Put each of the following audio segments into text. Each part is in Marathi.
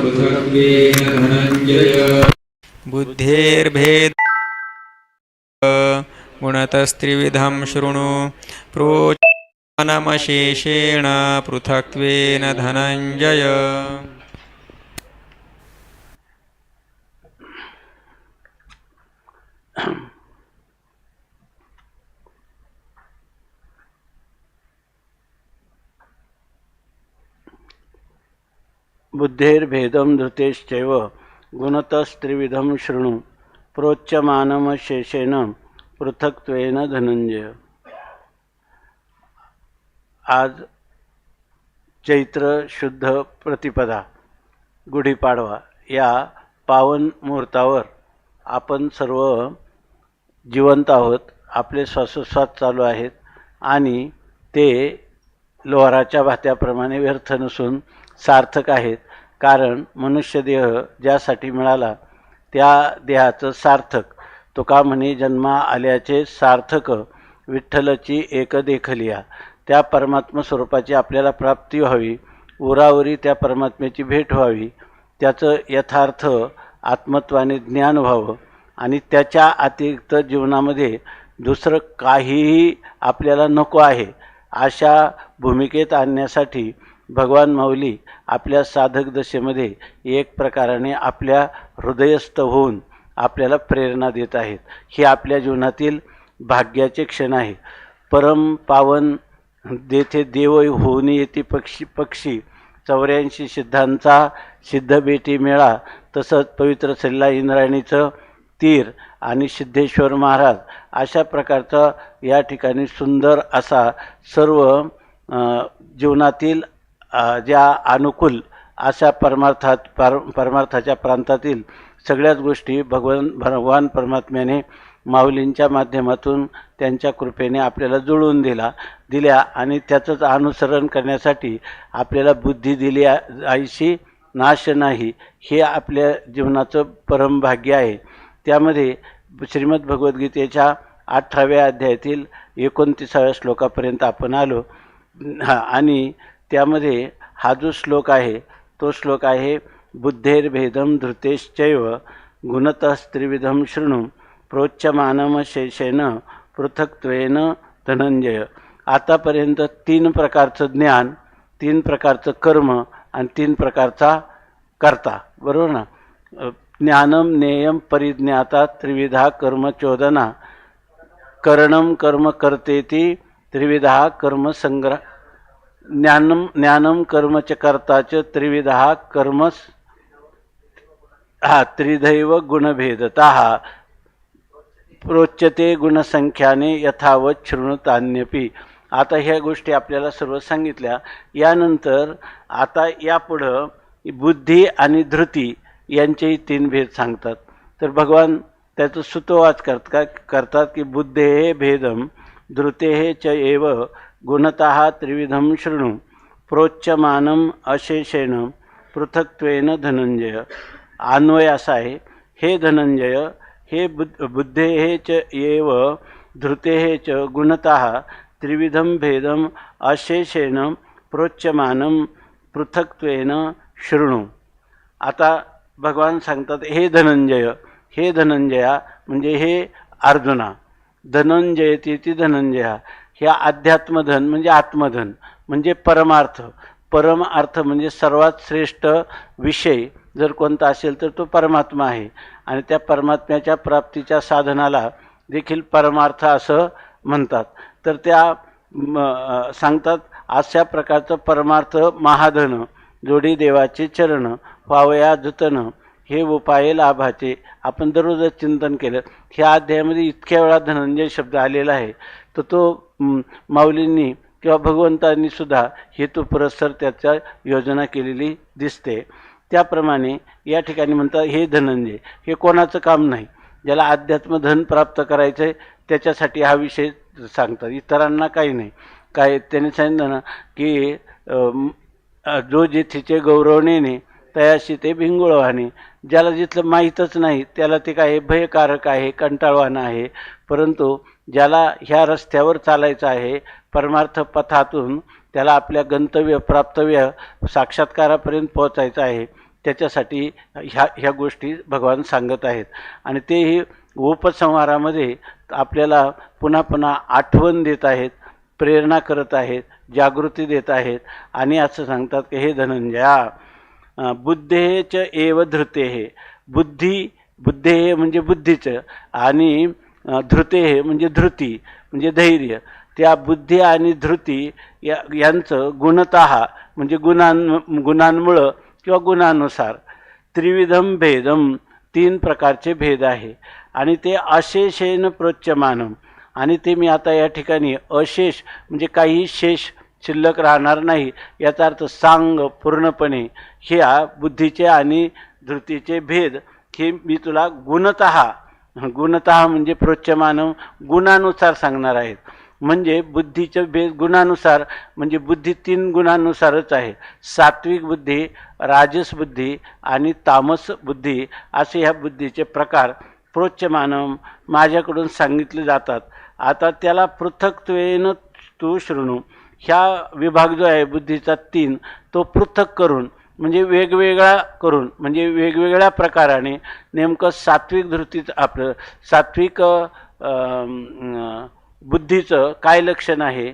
पृथक्त्वेन धनञ्जय। बुद्धेर्भेद गुणतस्त्रिविधं शृणु। प्रोच्यमानमशेषेण पृथक्त्वेन धनञ्जय। बुद्धेर्भेदं धृतेश्चैव गुणतस्त्रिविधं शृणु प्रोच्यमानमशेषेण पृथक्त्वेन धनंजय आज चैत्र शुद्ध प्रतिपदा गुढीपाडवा या पावन मुहूर्तावर आपण सर्व जिवंत आहोत आपले श्वासोश्वास चालू आहेत आणि ते लोहाराच्या भात्याप्रमाणे व्यर्थ नसून सार्थक आहेत. कारण मनुष्यदेह ज्यासाठी मिळाला त्या देहाचं सार्थक. तुका म्हणे जन्मा आल्याचे सार्थक विठ्ठलची एक देखलिया. त्या परमात्म स्वरूपाची आपल्याला प्राप्ती व्हावी. उरावरी त्या परमात्म्याची भेट व्हावी. त्याचं यथार्थ आत्मत्वाने ज्ञान व्हावं. आणि त्याच्या अतिरिक्त जीवनामध्ये दुसरं काहीही आपल्याला नको आहे अशा भूमिकेत आणण्यासाठी भगवान माऊली आपल्या साधक दशेमध्ये एक प्रकाराने आपल्या हृदयस्थ होऊन आपल्याला प्रेरणा देत आहेत. हे आपल्या जीवनातील भाग्याचे क्षण आहे. परम पावन देथे देव होऊन येते पक्षी पक्षी. चौऱ्याऐंशी सिद्धांचा सिद्ध बेटी मेळा तसंच पवित्र सल्ला इंद्रायणीचं तीर आणि सिद्धेश्वर महाराज अशा प्रकारचा या ठिकाणी सुंदर असा सर्व जीवनातील ज्या अनुकूल अशा परमार्थात पर परमार्थाच्या प्रांतातील सगळ्याच गोष्टी भगवान भगवान परमात्म्याने माऊलींच्या माध्यमातून त्यांच्या कृपेने आपल्याला जुळवून दिला दिल्या आणि त्याचंच अनुसरण करण्यासाठी आपल्याला बुद्धी दिली आईशी नाश नाही हे आपल्या जीवनाचं परमभाग्य आहे. त्यामध्ये श्रीमद भगवद्गीतेच्या अठराव्या अध्यायातील एकोणतीसाव्या श्लोकापर्यंत आपण आलो. आणि त्यामध्ये हा जो श्लोक आहे तो श्लोक आहे बुद्धेर्भेदम धृतेश्चैव गुणतस्त्रिविधम शृणू प्रोच्यमानमशेषेण पृथक्त्वेन धनंजय आतापर्यंत तीन प्रकारचं ज्ञान तीन प्रकारचं कर्म आणि तीन प्रकारचा कर्ता. बरोबर ना? ज्ञानम नेयम परिज्ञाता त्रिविधा कर्मचोदना करणम कर्म करतेती त्रिविधा कर्म संग्रह ज्ञानम ज्ञानम कर्म च कर्ता च त्रिविधा कर्मस हा त्रिदैव गुणभेदता प्रोच्यते गुणसंख्याने यथावत शृणुतान्यपी. आता ह्या गोष्टी आपल्याला सर्व सांगितल्या. यानंतर आता यापुढं बुद्धी आणि धृती यांचेही तीन भेद सांगतात. तर भगवान त्याचं सुतोवाच करत का करतात की बुद्धे हे भेदम धृते हे च एव गुणत त्रिविधं शृणु। प्रोच्यमानम अशेषेण पृथक्त्वेन धनंजय अन्वय असा आहे हे धनंजय हे बुद्ध बुद्धे हे च एव धृते हे च गुणत त्रिविधं भेदम अशेषेण प्रोच्यमानम पृथक्त्वेन शृणु। आता भगवान सांगतात हे धनंजय हे धनंजया म्हणजे हे अर्जुना। धनंजयती ती धनंजया हे अध्यात्मधन म्हणजे आत्मधन म्हणजे परमार्थ. परम अर्थ म्हणजे सर्वात श्रेष्ठ विषय. जर कोणता असेल तर तो परमात्मा आहे. आणि त्या परमात्म्याच्या प्राप्तीच्या साधनाला देखील परमार्थ असं म्हणतात. तर त्या म, सांगतात अशा प्रकारचं परमार्थ महाधन जोडी देवाचे चरण व्हावया जतन हे उपाय लाभाचे. आपण दररोजच चिंतन केलं. ह्या अध्यायामध्ये इतक्या वेळा धनंजय शब्द आलेला आहे. तर तो माऊलींनी किंवा भगवंतांनी सुद्धा हेतुपुरस्सर त्याच्या योजना केलेली दिसते. त्याप्रमाणे या ठिकाणी म्हणतात हे धनंजय हे कोणाचं काम नाही. ज्याला अध्यात्म धन प्राप्त करायचं आहे त्याच्यासाठी हा विषय सांगतात. इतरांना काही नाही. काय त्यांनी सांगितलं ना की जो जेथीचे गौरवणेने तयाशी ते भिंगुळवाने ज्याला जिथलं माहीतच नाही त्याला ते काय भयकारक आहे कंटाळवाणं आहे. परंतु ज्याला ह्या रस्त्यावर चालायचं आहे परमार्थ पथातून त्याला आपल्या गंतव्य प्राप्तव्य साक्षात्कारापर्यंत पोहोचायचं आहे त्याच्यासाठी ह्या ह्या गोष्टी भगवान सांगत आहेत. आणि तेही उपसंहारामध्ये आपल्याला पुन्हा पुन्हा आठवण देत आहेत प्रेरणा करत आहेत जागृती देत आहेत आणि असं सांगतात की हे धनंजया बुद्धेच एव धृते हे बुद्धी बुद्धे म्हणजे बुद्धीचं आणि धृते हे म्हणजे धृती म्हणजे धैर्य. त्या बुद्धी आणि धृती या यांचं गुणतः म्हणजे गुणां गुणांमुळं किंवा गुणानुसार त्रिविधम भेदम तीन प्रकारचे भेद आहे. आणि ते अशेषेन प्रोच्यमानम आणि ते मी आता या ठिकाणी अशेष म्हणजे काही शेष शिल्लक राहणार नाही याचा अर्थ सांग पूर्णपणे ह्या बुद्धीचे आणि धृतीचे भेद हे मी तुला गुणत गुणत म्हणजे प्रोच्यमानम गुणानुसार सांगणार आहेत. म्हणजे बुद्धीचं भेद गुणानुसार म्हणजे बुद्धी तीन गुणानुसारच आहे. सात्विक बुद्धी राजस बुद्धी आणि तामस बुद्धी असे ह्या बुद्धीचे प्रकार प्रोच्यमानम माझ्याकडून सांगितले जातात. आता त्याला पृथक्त्वेन तू शृणू. ह्या विभाग जो आहे बुद्धीचा तीन तो पृथक करून म्हणजे वेगवेगळा करून म्हणजे वेगवेगळ्या प्रकाराने नेमकं सात्विक धृतीचं आपलं सात्विक बुद्धीचं काय लक्षण आहे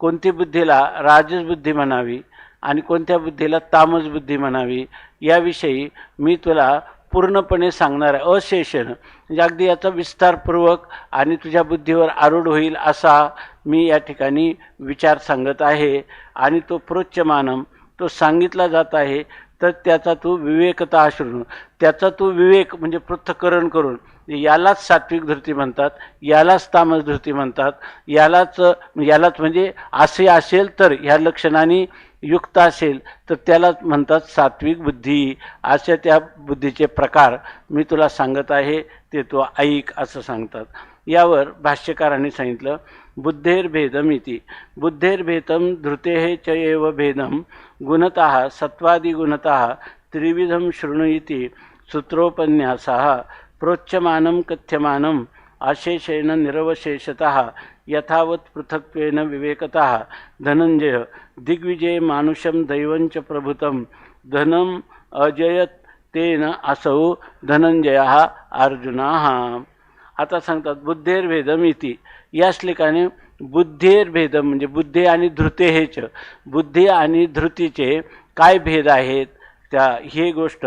कोणती बुद्धीला राजस बुद्धी म्हणावी आणि कोणत्या बुद्धीला तामस बुद्धी म्हणावी याविषयी मी तुला पूर्णपणे सांगणार आहे. अशेषण. म्हणजे अगदी याचा विस्तारपूर्वक आणि तुझ्या बुद्धीवर आरूढ होईल असा मी या ठिकाणी विचार सांगत आहे आणि तो प्रोच्यमानम तो सांगितला जात आहे तर त्याचा तू विवेकता शृणू त्याचा तू विवेक म्हणजे पृथ्थकरण करून यालाच सात्विक धृती म्हणतात यालाच तामस धृती म्हणतात यालाच यालाच म्हणजे असे असेल तर ह्या लक्षणाने युक्त असेल तर त्यालाच म्हणतात सात्विक बुद्धी. अशा त्या बुद्धीचे प्रकार मी तुला सांगत आहे ते तू ऐक असं सांगतात. यावर भाष्यकारांनी सांगितलं बुद्धेर्भेदम इति बुद्धेर्भेदम धृते च एव भेदम गुणत सत्वादिगुणत त्रिविधं शृणु इति सूत्रोपन्यासः। प्रोच्यमानं कथ्यमानम् आशेषेण निरवशेषतः यथावत् पृथक्त्वेन विवेकतः। धनंजय दिग्विजय मानुषं दैवञ्च प्रभुतं धनम् अजयत तेन असौ धनंजय अर्जुनाः। आता सांगतात बुद्धेर्भेदम इति या श्लोकाने बुद्धेर्भेदम म्हणजे बुद्धी आणि धृते हेच बुद्धी आणि धृतीचे काय भेद आहेत? त्या ही गोष्ट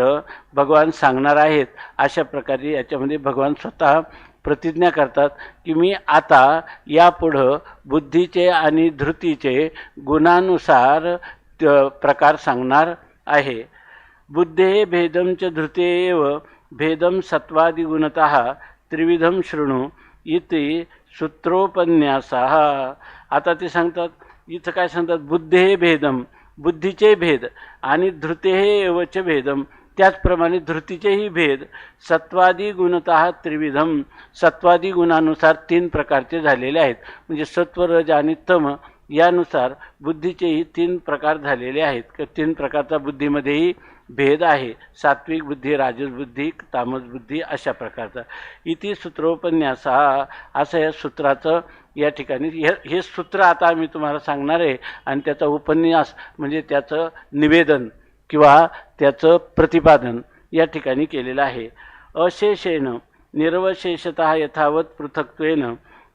भगवान सांगणार आहेत. अशा प्रकारे याच्यामध्ये भगवान स्वतः प्रतिज्ञा करतात की मी आता यापुढं बुद्धीचे आणि धृतीचे गुणानुसार त- प्रकार सांगणार आहे. बुद्धे भेदम च धृते एव भेदम सत्वादिगुणत त्रिविधम शृणू इति सूत्रोपन्यासाः। आता ते सांगतात इथं काय सांगतात? बुद्धे भेदम बुद्धीचे भेद आणि धृते एवच भेदम त्याचप्रमाणे धृतीचेही भेद सत्वादी गुणत त्रिविधम सत्वादी गुणानुसार तीन प्रकारचे झालेले आहेत. म्हणजे सत्व रज आणि तम यानुसार बुद्धीचेही तीन प्रकार झालेले आहेत. तीन प्रकारचा बुद्धीमध्येही भेद आहे. सात्विक बुद्धी राजसबुद्धी तामसबुद्धी बुद्धी अशा प्रकारचा. इति सूत्रोपन्यास हा असं या सूत्राचं या ठिकाणी हे हे सूत्र आता मी तुम्हाला सांगणार आहे आणि त्याचा उपन्यास म्हणजे त्याचं निवेदन किंवा त्याचं प्रतिपादन या ठिकाणी केलेलं आहे. अशेषेण निरवशेषत यथावत पृथक्त्वेन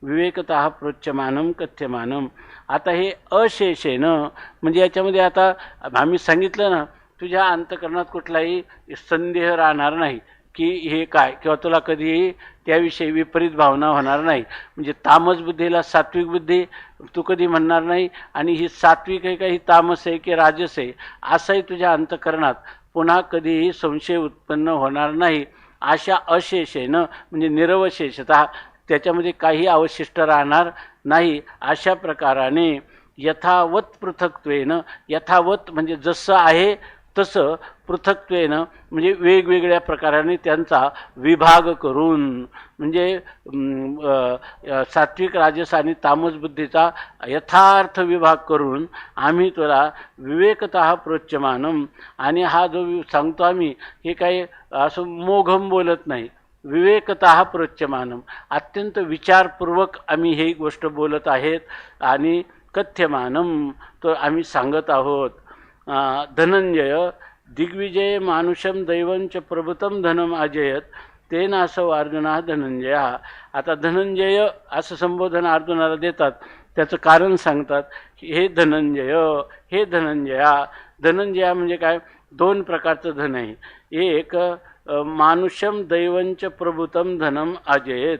विवेकत प्रोच्यमानम कथ्यमानम आता हे अशेषेनं म्हणजे याच्यामध्ये आता आम्ही सांगितलं ना तुझ्या अंतकरणात कुठलाही संदेह राहणार नाही की हे काय किंवा तुला कधीही त्याविषयी विपरीत भावना होणार नाही. म्हणजे तामस बुद्धीला सात्विक बुद्धी तू कधी म्हणणार नाही आणि ही सात्विक आहे का ही तामस आहे की राजस आहे असंही तुझ्या अंतकरणात पुन्हा कधीही संशय उत्पन्न होणार नाही. अशा अशेषेनं म्हणजे निरवशेषता त्याच्यामध्ये काही अवशिष्ट राहणार नाही. अशा प्रकाराने यथावत पृथक्त्वेनं यथावत म्हणजे जसं आहे तसं पृथक्त्वेनं म्हणजे वेगवेगळ्या प्रकाराने त्यांचा विभाग करून म्हणजे सात्विक राजस आणि तामसबुद्धीचा यथार्थ विभाग करून आम्ही तुला विवेकत प्रोच्यमानम. आणि हा जो वि- सांगतो आम्ही हे काही असं मोघम बोलत नाही. विवेकत प्रोच्यमानम. अत्यंत विचारपूर्वक आम्ही ही गोष्ट बोलत आहेत आणि कथ्यमानम. तो आम्ही सांगत आहोत. धनंजय दिग्विजय मानुषम दैवंच प्रभुतम धनम अजयत तेन असं अर्जुना धनंजय. आता धनंजय असं संबोधन अर्जुनाला देतात त्याचं कारण सांगतात की हे धनंजय. हे धनंजया धनंजया म्हणजे काय? दोन प्रकारचं धन आहे. एक मानुषम दैवंच प्रभुतम धनम अजयत.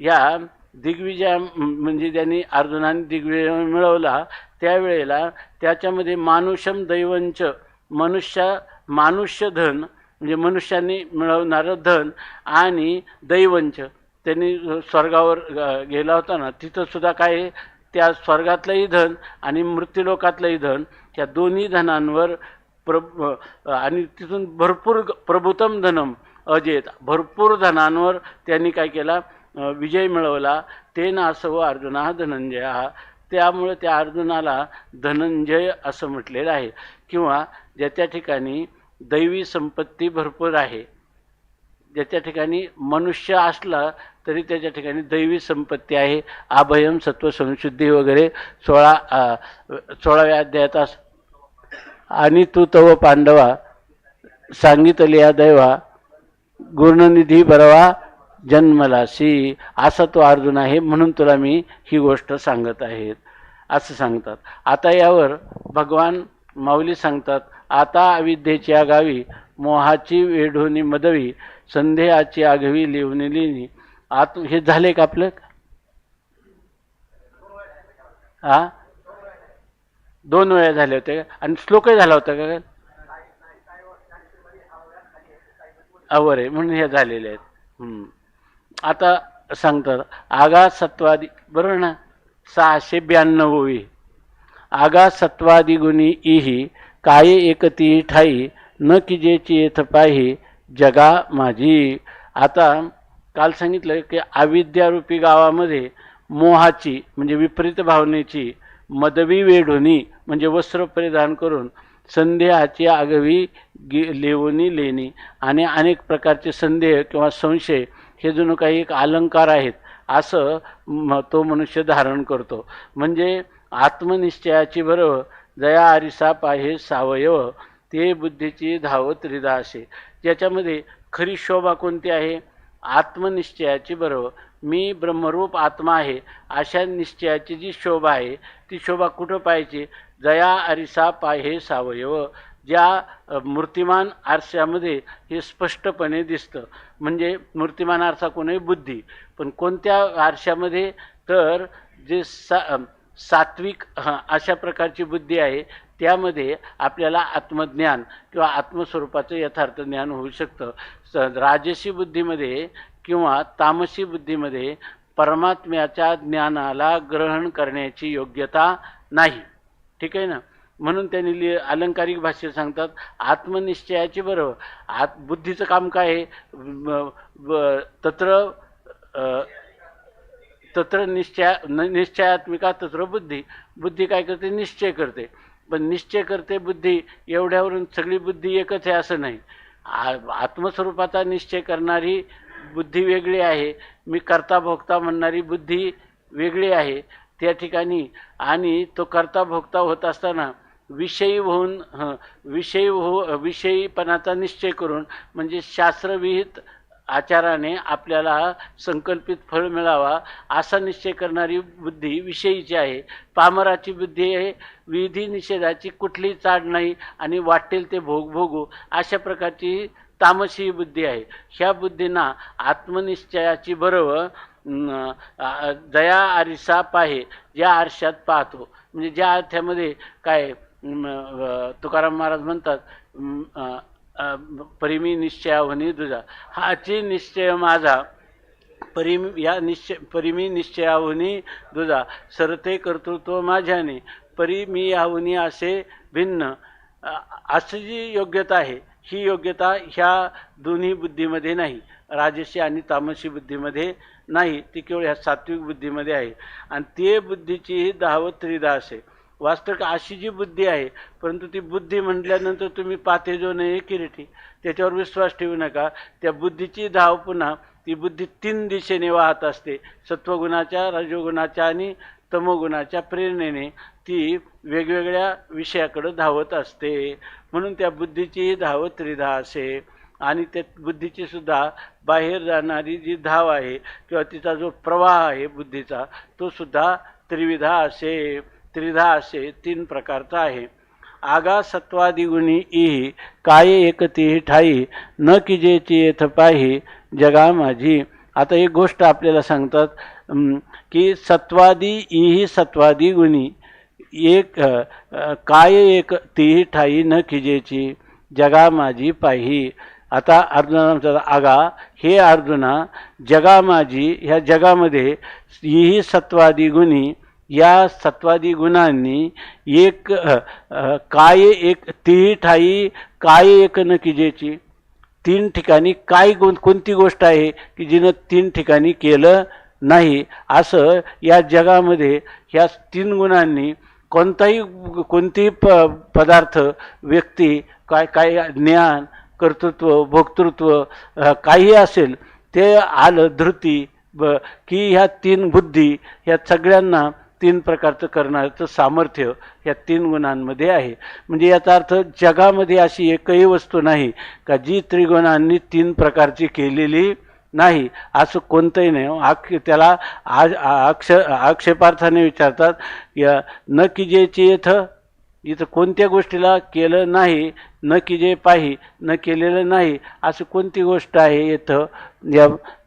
या दिग्विजय म्हणजे ज्यांनी अर्जुनाने दिग्विजय मिळवला त्यावेळेला त्याच्यामध्ये मानुषम दैवंच मनुष्य मानुष्य धन म्हणजे मनुष्याने मिळवणारं धन आणि दैवंच. त्यांनी स्वर्गावर गेला होता ना तिथंसुद्धा काय आहे? त्या स्वर्गातलंही धन आणि मृत्यूलोकातलंही धन त्या दोन्ही धनांवर प्र आणि तिथून भरपूर प्रभुतम धनम अजेत. भरपूर धनांवर त्यांनी काय केला? विजय मिळवला ते नासव अर्जुना हा धनंजय. हा त्यामुळे त्या अर्जुनाला धनंजय असं म्हटलेलं आहे. किंवा ज्याच्या ठिकाणी दैवी संपत्ती भरपूर आहे ज्याच्या ठिकाणी मनुष्य असला तरी त्याच्या ठिकाणी दैवी संपत्ती आहे. अभयम सत्व संशुद्धी वगैरे सोळा सोळाव्या अध्यायात अस- आणि तू तव पांडवा सांगितली या दैवा गुणनिधी बरवा जन्मलासी असा तो अर्जुन आहे म्हणून तुला मी ही गोष्ट सांगत आहेत असं सांगतात. आता यावर भगवान माऊली सांगतात आता अविद्येची आगावी मोहाची वेढोनी मदवी संदेहाची आघवी लिहून लिहिणी आत हे झाले का आपलं? हा दोन वेळा झाले होते का? आणि श्लोकही झाला होता का? अवर आहे म्हणून हे झालेले आहेत. हम्म. आता सांगतात आगा सत्वादी बरोबर ना? सहाशे ब्याण्णव ओवी आगा सत्वादी गुणी इही काय एकती ठाई न किजेची येथ पाही जगा माझी. आता काल सांगितलं की अविद्यारूपी गावामध्ये मोहाची म्हणजे विपरीत भावनेची मदवी वेढोनी म्हणजे वस्त्र परिधान करून संदेहाची आगवी गे लेवणी लेणी आणि अनेक प्रकारचे संदेह किंवा संशय हे जणू काही एक अलंकार आहेत असं म- तो मनुष्य धारण करतो. म्हणजे आत्मनिश्चयाची बरोबर जया आरिसा पाहे सावयव ते बुद्धीची धावत रिदा असे ज्याच्यामध्ये खरी शोभा कोणती आहे? आत्मनिश्चयाची बरोबर मी ब्रह्मरूप आत्मा आहे अशा निश्चयाची जी शोभा आहे ती शोभा कुठं पाहिजे जया आरिसा पाहे सावयव. ज्या मूर्तिमान आरशामध्ये हे स्पष्टपणे दिसतं. म्हणजे मूर्तिमान आरसा कोणी बुद्धी पण कोणत्या आरशामध्ये तर जे सा सात्विक हं, अशा प्रकारची बुद्धी आहे त्यामध्ये आपल्याला आत्मज्ञान किंवा आत्मस्वरूपाचं यथार्थ ज्ञान होऊ शकतं. राजसी बुद्धीमध्ये किंवा तामसी बुद्धीमध्ये परमात्म्याच्या ज्ञानाला ग्रहण करण्याची योग्यता नाही. ठीक आहे ना? म्हणून त्यांनी लि अलंकारिक भाष्य सांगतात आत्मनिश्चयाची बरोबर. आत बुद्धीचं काम काय आहे? तत्र तत्र निश्चया न- निश्चयात्मिका तत्र बुद्धी. बुद्धी काय करते? निश्चय करते. पण निश्चय करते बुद्धी एवढ्यावरून सगळी बुद्धी एकच आहे असं नाही. आ- आत्मस्वरूपाचा निश्चय करणारी बुद्धी वेगळी आहे. मी करता भोगता म्हणणारी बुद्धी वेगळी आहे. त्या ठिकाणी आणि तो करता भोगता होत असताना विषयी होऊन हं, विषयी हो विषयीपणाचा निश्चय करून म्हणजे शास्त्रविहित आचाराने आपल्याला संकल्पित फळ मिळावा असा निश्चय करणारी बुद्धी विषयीची आहे. पामराची बुद्धी आहे विधी निषेधाची कुठली चाड नाही आणि वाटेल ते भोग भोगू अशा प्रकारची तामसी बुद्धी आहे. ह्या बुद्धींना आत्मनिश्चयाची बरोबर दया आरिसा पाहे ज्या आरशात पाहतो. म्हणजे ज्या अर्थ्यामध्ये काय तुकाराम महाराज म्हणतात परिमी निश्चयावनी तुझा. हाची निश्चय माझा परिम या निश्चय परिमी निश्चयाहुनी दुजा सरते कर्तृत्व माझ्याने परिमी याहुनी असे भिन्न. असं जी योग्यता आहे ही योग्यता ह्या दोन्ही बुद्धीमध्ये नाही. राजसी आणि तामसी बुद्धीमध्ये नाही. ती केवळ ह्या सात्विक बुद्धीमध्ये आहे. आणि ते बुद्धीची ही दहावत त्रिदा असे. वास्तविक अशी जी बुद्धी आहे परंतु ती बुद्धी म्हटल्यानंतर तुम्ही पाते जो नाही किरीटी त्याच्यावर विश्वास ठेवू नका. त्या बुद्धीची धाव पुन्हा ती बुद्धी तीन दिशेने वाहत असते. सत्वगुणाच्या रजोगुणाच्या आणि तमोगुणाच्या प्रेरणेने ती वेगवेगळ्या विषयाकडं धावत असते. म्हणून त्या बुद्धीचीही धाव त्रिधा असे. आणि त्या बुद्धीची सुद्धा बाहेर जाणारी जी धाव आहे किंवा तिचा जो प्रवाह आहे बुद्धीचा तो सुद्धा त्रिविधा असे. त्रिधा असे तीन प्रकारचा आहे. आगा सत्वादिगुणी इही काय एकती ठाई न किजेची येथ पाही जगा माझी. आता एक गोष्ट आपल्याला सांगतात की सत्वादी इही सत्वादी गुणी एक काय एक तीही ठाई न खिजेची जगा माझी पाही. आता अर्जुना आगा हे अर्जुना जगा माझी ह्या जगामध्ये इही सत्वादी गुणी या सत्वादी गुणांनी एक काय एक तीही ठाई काय एक न किजेची. तीन ठिकाणी काय गुण कोणती गोष्ट आहे की जिनं तीन ठिकाणी केलं नाही? असं या जगामध्ये ह्या तीन गुणांनी कोणताही कोणतेही प पदार्थ व्यक्ती काय काय ज्ञान कर्तृत्व भोक्तृत्व काही असेल ते आलं धृती ब की ह्या तीन बुद्धी ह्या सगळ्यांना तीन प्रकारचं करण्याचं सामर्थ्य या तीन गुणांमध्ये आहे. म्हणजे याचा अर्थ जगामध्ये अशी एकही वस्तू नाही का जी त्रिगुणांनी तीन प्रकारची केलेली नाही. असं कोणतंही नाही. आक त्याला आज आक्ष आक्षेपार्थाने विचारतात या न की जेची इथं इथं कोणत्या गोष्टीला केलं नाही न की जे पाही न केलेलं नाही असं कोणती गोष्ट आहे इथं? या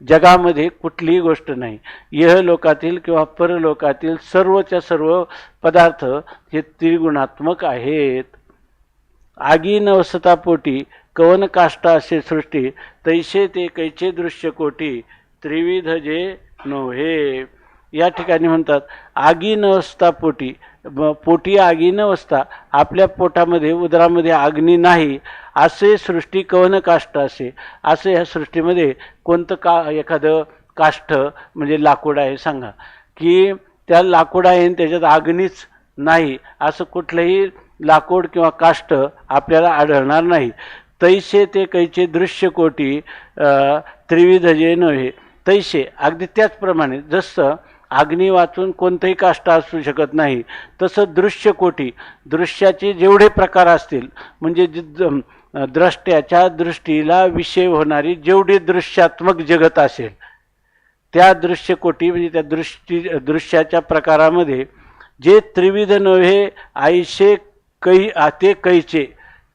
जगामध्ये कुठलीही गोष्ट नाही. यह लोकातील किंवा परलोकातील सर्वच्या सर्व पदार्थ हे त्रिगुणात्मक आहेत. आगी नवसतापोटी कवन काष्टा असे सृष्टी तैसे ते कैचे दृश्य कोटी त्रिविध जे नव्हे. या ठिकाणी म्हणतात आगी नवसतापोटी पोटी ब- पोटी आगी आपल्या पोटामध्ये उदरामध्ये अग्नी नाही. असे सृष्टी कवन काष्ट असे? असं ह्या सृष्टीमध्ये कोणतं का एखादं काष्ठ म्हणजे लाकूड आहे सांगा. की त्या लाकूड आहे आणि त्याच्यात अग्नीच नाही. असं कुठलंही लाकूड किंवा काष्ट आपल्याला आढळणार नाही. तैसे ते कैचे दृश्य कोटी त्रिविध जे नव्हे. तैसे अगदी त्याचप्रमाणे जसं अग्नी वाचून कोणतंही काष्ट असू शकत नाही. तसं दृश्य कोटी दृश्याचे जेवढे प्रकार असतील म्हणजे द्रष्ट्याच्या दृष्टीला विषय होणारी जेवढी दृश्यात्मक जगत असेल त्या दृश्यकोटी म्हणजे त्या दृष्टी दृश्याच्या प्रकारामध्ये जे त्रिविध नव्हे आईशे कै आ- ते कैचे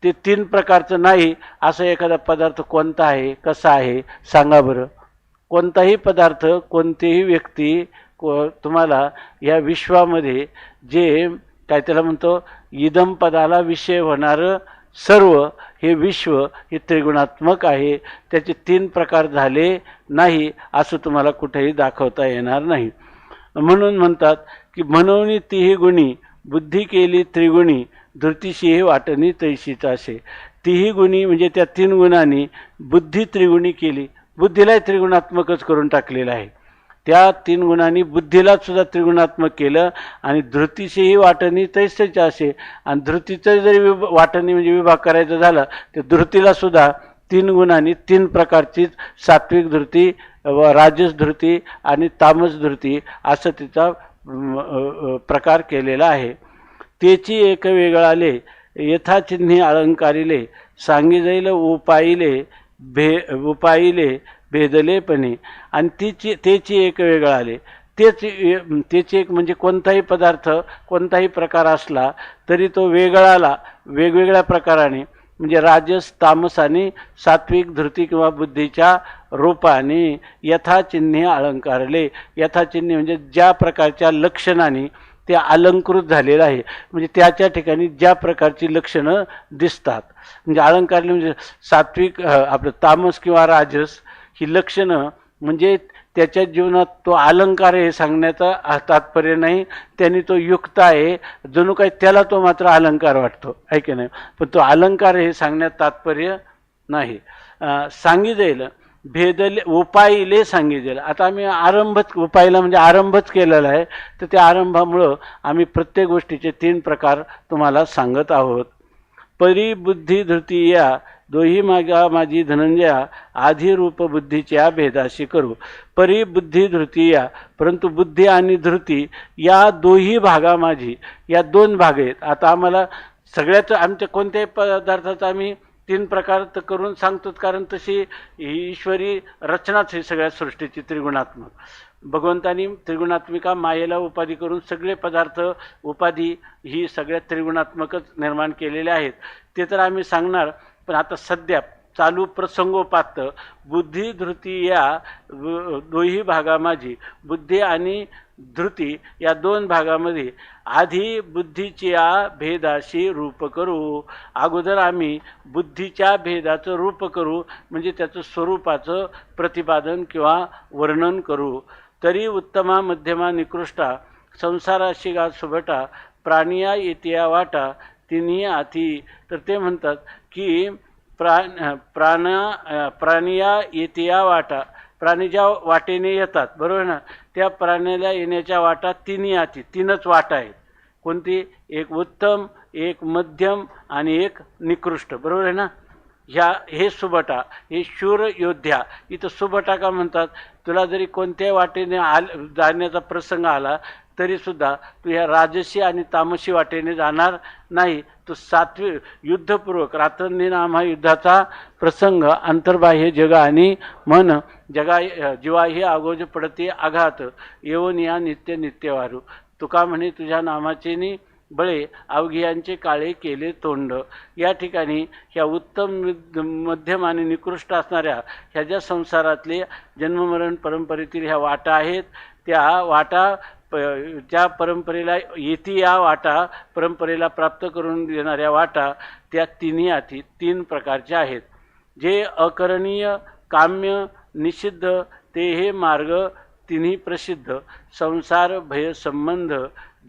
ते तीन प्रकारचं नाही असं एखादा पदार्थ कोणता आहे कसा आहे सांगा बरं. कोणताही पदार्थ कोणतीही व्यक्ती तुम्हाला या विश्वामध्ये जे काय त्याला म्हणतो इदम पदाला विषय होणारं सर्व हे विश्व हे त्रिगुणात्मक आहे त्याचे तीन प्रकार झाले नाही असं तुम्हाला कुठेही दाखवता येणार नाही. म्हणून म्हणतात की म्हणून तीही गुणी बुद्धी केली त्रिगुणी धृतीशी वाटणी तैशीच असे. तीही गुणी म्हणजे त्या तीन गुणांनी बुद्धी त्रिगुणी केली. बुद्धीलाही त्रिगुणात्मकच करून टाकलेलं आहे. त्या तीन गुणांनी बुद्धीला सुद्धा त्रिगुणात्मक केलं आणि धृतीशीही वाटणी तैसेच असे. आणि धृतीचं जरी विभ वाटणी म्हणजे विभाग करायचा झालं तर धृतीला सुद्धा तीन गुणांनी तीन प्रकारची सात्विक धृती व राजस धृती आणि तामस धृती असं तिचा प्रकार केलेला आहे. त्याची एक वेगळाले यथाचिन्ही अलंकारिले सांगी जाईल उपायिले भे उपायिले भेदलेपणे आणि तिची त्याची एक वेगळा आले. तेच त्याची एक म्हणजे कोणताही पदार्थ कोणताही प्रकार असला तरी तो वेगळाला वेगवेगळ्या प्रकाराने. म्हणजे राजस तामस आणि सात्विक धृती किंवा बुद्धीच्या रूपाने यथाचिन्हे अलंकारले. यथाचिन्हे म्हणजे ज्या प्रकारच्या लक्षणाने ते अलंकृत झालेलं आहे. म्हणजे त्याच्या ठिकाणी ज्या प्रकारची लक्षणं दिसतात. म्हणजे अलंकारले म्हणजे सात्विक आपलं तामस किंवा राजस ही लक्षणं म्हणजे त्याच्या जीवनात तो अलंकार हे सांगण्याचा तात्पर्य नाही. त्यांनी तो युक्त आहे. जणू काही त्याला तो मात्र अलंकार वाटतो आहे की नाही? पण तो अलंकार हे सांगण्यात तात्पर्य नाही. सांगित जाईल भेदले उपायले सांगितलेलं आता आम्ही आरंभच उपायला म्हणजे आरंभच केलेला आहे. तर त्या आरंभामुळं आम्ही प्रत्येक गोष्टीचे तीन प्रकार तुम्हाला सांगत आहोत. परी बुद्धी दोही मागा माझी धनंजया आधी रूप बुद्धीच्या भेदाशी करू. परी बुद्धी धृती या परंतु बुद्धी आणि धृती या दोही भागा माझी. या दोन भाग आहेत. आता आम्हाला सगळ्याचं आमच्या कोणत्याही पदार्थाचा आम्ही तीन प्रकार तर करून सांगतोच कारण तशी ही ईश्वरी रचनाच ही सगळ्या सृष्टीची त्रिगुणात्मक. भगवंतानी त्रिगुणात्मिका मायेला उपाधी करून सगळे पदार्थ उपाधी ही सगळ्या त्रिगुणात्मकच निर्माण केलेले आहेत. ते तर आम्ही सांगणार पण आता सध्या चालू प्रसंगोपात बुद्धी धृती या दोही भागा माझी बुद्धी आणि धृती या दोन भागामध्ये आधी बुद्धीच्या भेदाशी रूप करू. अगोदर आम्ही बुद्धीच्या भेदाचं रूप करू म्हणजे त्याचं स्वरूपाचं प्रतिपादन किंवा वर्णन करू. तरी उत्तमा मध्यमा निकृष्टा संसाराशी गा सुभटा प्राणिया येतिया वाटा तिन्ही आती. तर ते म्हणतात की प्राण प्राण प्राणिया येतिया वाटा. प्राणी ज्या वाटेने येतात बरोबर ना? त्या प्राण्याला येण्याच्या वाटा तिन्ही आती तीनच वाटा आहेत. कोणती? एक उत्तम एक मध्यम आणि एक निकृष्ट बरोबर आहे ना? ह्या हे सुबटा हे शूर योद्ध्या इथं सुबटा का म्हणतात? तुला जरी कोणत्याही वाटेने आल जाण्याचा प्रसंग आला तरीसुद्धा तू ह्या राजसी आणि तामसी वाटेने जाणार नाही. तू सात्वी युद्धपूर्वक रात्रंदिनाम हा युद्धाचा प्रसंग अंतर्बाह्य जग आणि मन जगा जीवाही आगोज पडते आघात येऊन या नित्य नित्यवारू. तुका म्हणे तुझ्या नामाचेनी बळे अवघियांचे काळे केले तोंड. या ठिकाणी ह्या उत्तम मध्यम आणि निकृष्ट असणाऱ्या ह्या ज्या संसारातले जन्ममरण परंपरेतील ह्या वाटा आहेत त्या वाटा प ज्या परंपरेला येती या वाटा परंपरेला प्राप्त करून देणाऱ्या वाटा त्या तिन्ही अति तीन प्रकारच्या आहेत. जे अकरणीय काम्य निषिद्ध ते हे मार्ग तिन्ही प्रसिद्ध. संसार भय संबंध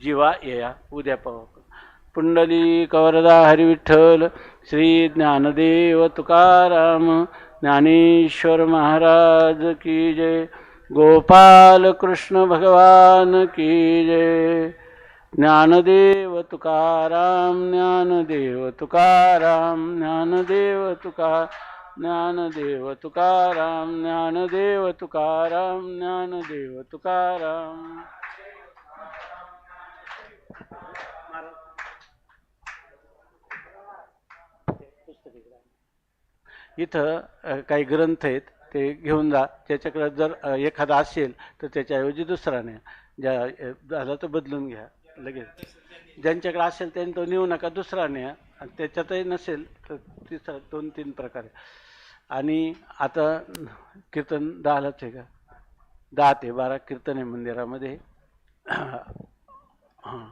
जीवा येया. उद्या पाहू पुंडली कवरदा हरिविठ्ठल श्री ज्ञानदेव तुकाराम ज्ञानेश्वर महाराज की जय. गोपाल कृष्ण भगवान की जय। ज्ञानदेव तुकाराम ज्ञानदेव तुकाराम ज्ञानदेव तुका ज्ञानदेव तुकाराम ज्ञानदेव तुकाराम ज्ञानदेव तुकाराम। इथं काही ग्रंथ आहेत. ते घेऊन जा. त्याच्याकडे जर एखादा असेल तर त्याच्याऐवजी दुसरा न्या. ज्या झाला तर बदलून घ्या लगेच. ज्यांच्याकडे असेल त्यांनी तो नेऊ नका दुसरा न्या. आणि त्याच्यातही नसेल तर तिसरा दोन तीन प्रकारे. आणि आता कीर्तन दहालाच आहे का? दहा ते बारा कीर्तन आहे मंदिरामध्ये. हां.